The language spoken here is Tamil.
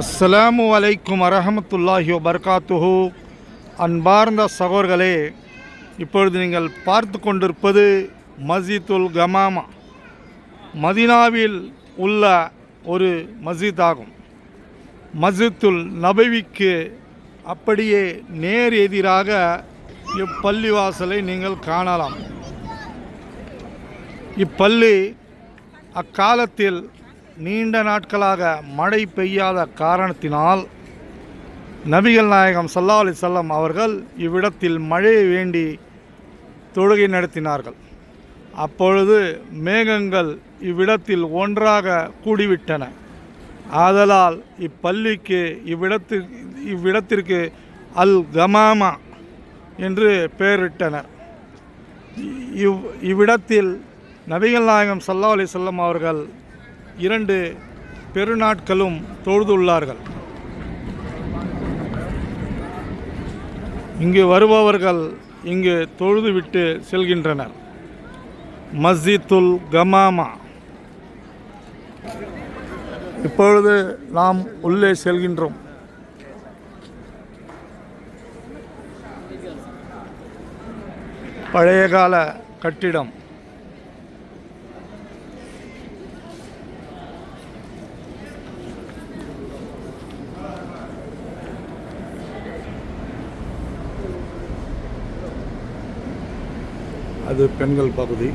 அஸ்ஸலாமு அலைக்கும் அரஹமத்துல்லாஹி வபர்காத்துஹு. அன்பார்ந்த சகோர்களே இப்பொழுது நீங்கள் பார்த்து கொண்டிருப்பது மஸ்ஜித்துல் கமாமா மதினாவில் உள்ள ஒரு மஸ்ஜித் ஆகும் மஸ்ஜித்துல் நபவிக்கு அப்படியே நேர் எதிராக இப்பள்ளிவாசலை நீங்கள் காணலாம். இப்பள்ளி அக்காலத்தில் நீண்ட நாட்களாக மழை பெய்யாத காரணத்தினால் நபிகள் நாயகம் சல்லா அலி செல்லம் அவர்கள் இவ்விடத்தில் மழையை வேண்டி தொழுகை நடத்தினார்கள். அப்பொழுது மேகங்கள் இவ்விடத்தில் ஒன்றாக கூடிவிட்டன. ஆதலால் இப்பள்ளிக்கு இவ்விடத்து இவ்விடத்திற்கு அல் கமாமா என்று பெயரிட்டனர் இவ் இவ்விடத்தில் நபிகள் நாயகம் சல்லா அலி செல்லம் அவர்கள் இரண்டு பெருநாட்களும் தொழுதுள்ளார்கள். இங்கு வருபவர்கள் இங்கு தொழுதுவிட்டு செல்கின்றனர். மஸ்ஜித்துல் கமாமா. இப்பொழுது நாம் உள்ளே செல்கின்றோம். பழைய கால கட்டிடம். அது பெண்கள் பகுதி.